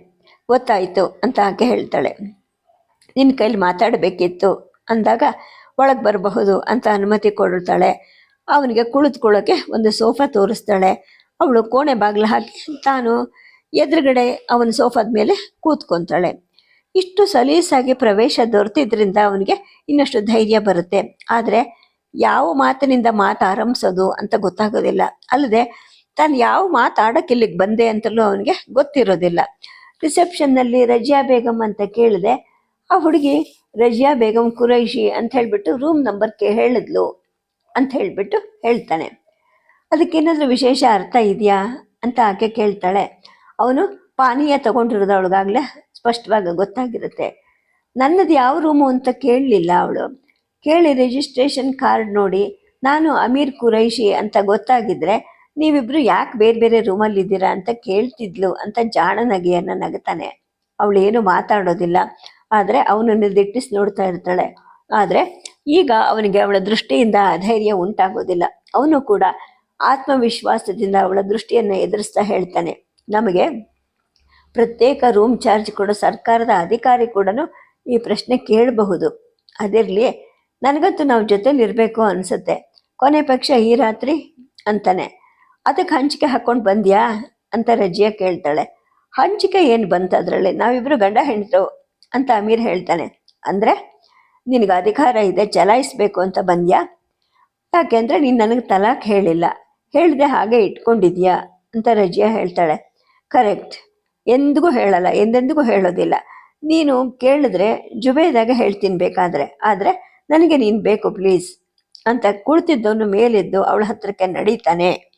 Speaker 1: ಗೊತ್ತಾಯಿತು ಅಂತ ಆಕೆ ಹೇಳ್ತಾಳೆ. ನಿನ್ನ ಕೈಲಿ ಮಾತಾಡಬೇಕಿತ್ತು ಅಂದಾಗ ಒಳಗೆ ಬರಬಹುದು ಅಂತ ಅನುಮತಿ ಕೊಡುತ್ತಾಳೆ. ಅವನಿಗೆ ಕುಳಿತುಕೊಳ್ಳೋಕ್ಕೆ ಒಂದು ಸೋಫಾ ತೋರಿಸ್ತಾಳೆ. ಅವಳು ಕೋಣೆ ಬಾಗಿಲು ಹಾಕಿ ತಾನು ಎದುರುಗಡೆ ಅವನ ಸೋಫಾದ ಮೇಲೆ ಕೂತ್ಕೊಂತಾಳೆ. ಇಷ್ಟು ಸಲೀಸಾಗಿ ಪ್ರವೇಶ ದೊರೆತಿದ್ರಿಂದ ಅವನಿಗೆ ಇನ್ನಷ್ಟು ಧೈರ್ಯ ಬರುತ್ತೆ. ಆದರೆ ಯಾವ ಮಾತಿನಿಂದ ಮಾತು ಆರಂಭಿಸೋದು ಅಂತ ಗೊತ್ತಾಗೋದಿಲ್ಲ. ಅಲ್ಲದೆ ತಾನು ಯಾವ ಮಾತಾಡಕ್ಕೆ ಇಲ್ಲಿಗೆ ಬಂದೆ ಅಂತಲೂ ಅವನಿಗೆ ಗೊತ್ತಿರೋದಿಲ್ಲ. ರಿಸೆಪ್ಷನ್ನಲ್ಲಿ ರಜಿಯಾ ಬೇಗಂ ಅಂತ ಕೇಳಿದೆ. ಆ ಹುಡುಗಿ, ರಜಿಯಾ ಬೇಗಂ ಕುರೈಶಿ ಅಂತ ಹೇಳಿಬಿಟ್ಟು ರೂಮ್ ನಂಬರ್ ಕೇ ಹೇಳಿದ್ಲು ಅಂತ ಹೇಳಿಬಿಟ್ಟು ಹೇಳ್ತಾನೆ. ಅದಕ್ಕೇನಾದರೂ ವಿಶೇಷ ಅರ್ಥ ಇದೆಯಾ ಅಂತ ಆಕೆ ಕೇಳ್ತಾಳೆ. ಅವನು, ಪಾನೀಯ ತಗೊಂಡಿರೋದು ಅವಳಿಗಾಗಲೇ ಸ್ಪಷ್ಟವಾಗಿ ಗೊತ್ತಾಗಿರುತ್ತೆ. ನನ್ನದು ಯಾವ ರೂಮು ಅಂತ ಕೇಳಲಿಲ್ಲ ಅವಳು. ಕೇಳಿ ರಿಜಿಸ್ಟ್ರೇಷನ್ ಕಾರ್ಡ್ ನೋಡಿ. ನಾನು ಅಮೀರ್ ಕುರೈಶಿ ಅಂತ ಗೊತ್ತಾಗಿದ್ರೆ ನೀವಿಬ್ರು ಯಾಕೆ ಬೇರೆ ಬೇರೆ ರೂಮಲ್ಲಿ ಇದ್ದೀರಾ ಅಂತ ಕೇಳ್ತಿದ್ಲು ಅಂತ ಜಾಣ ನಗೆಯನ್ನು ನಗತಾನೆ. ಅವಳು ಏನು ಮಾತಾಡೋದಿಲ್ಲ. ಆದರೆ ಅವನನ್ನು ದಿಟ್ಟಿಸಿ ನೋಡ್ತಾ ಇರ್ತಾಳೆ. ಆದರೆ ಈಗ ಅವನಿಗೆ ಅವಳ ದೃಷ್ಟಿಯಿಂದ ಅಧೈರ್ಯ ಉಂಟಾಗೋದಿಲ್ಲ. ಅವನು ಕೂಡ ಆತ್ಮವಿಶ್ವಾಸದಿಂದ ಅವಳ ದೃಷ್ಟಿಯನ್ನು ಎದುರಿಸ್ತಾ ಹೇಳ್ತಾನೆ. ನಮಗೆ ಪ್ರತ್ಯೇಕ ರೂಮ್ ಚಾರ್ಜ್ ಕೊಡೋ ಸರ್ಕಾರದ ಅಧಿಕಾರಿ ಕೂಡ ಈ ಪ್ರಶ್ನೆ ಕೇಳಬಹುದು. ಅದಿರಲಿ, ನನಗಂತೂ ನಾವು ಜೊತೆಲಿರಬೇಕು ಅನಿಸುತ್ತೆ. ಕೊನೆ ಪಕ್ಷ ಈ ರಾತ್ರಿ ಅಂತಾನೆ. ಅದಕ್ಕೆ ಹಂಚಿಕೆ ಹಾಕ್ಕೊಂಡು ಬಂದ್ಯಾ ಅಂತ ರಜಿಯಾ ಕೇಳ್ತಾಳೆ. ಹಂಚಿಕೆ ಏನು ಬಂತು ಅದರಲ್ಲಿ? ನಾವಿಬ್ಬರು ಗಂಡ ಹೆಂಡರು ಅಂತ ಅಮೀರ್ ಹೇಳ್ತಾನೆ. ಅಂದರೆ, ನಿನಗೆ ಅಧಿಕಾರ ಇದೆ, ಚಲಾಯಿಸ್ಬೇಕು ಅಂತ ಬಂದ್ಯಾ? ಯಾಕೆಂದರೆ ನೀನು ನನಗೆ ತಲಾಖ್ ಹೇಳಿಲ್ಲ. ಹೇಳಿದೆ ಹಾಗೆ ಇಟ್ಕೊಂಡಿದ್ಯಾ ಅಂತ ರಜಿಯಾ ಹೇಳ್ತಾಳೆ. ಕರೆಕ್ಟ್. ಎಂದಿಗೂ ಹೇಳಲ್ಲ, ಎಂದೆಂದಿಗೂ ಹೇಳೋದಿಲ್ಲ. ನೀನು ಕೇಳಿದ್ರೆ ಜುಬೇದಾಗ ಹೇಳ್ತೀನಿ ಬೇಕಾದ್ರೆ. ಆದರೆ, ನನಗೆ ನೀನು ಬೇಕು ಪ್ಲೀಸ್ ಅಂತ ಕುಳಿತಿದ್ದವನು ಮೇಲೆದ್ದು ಅವಳ ಹತ್ರಕ್ಕೆ ನಡೀತಾನೆ.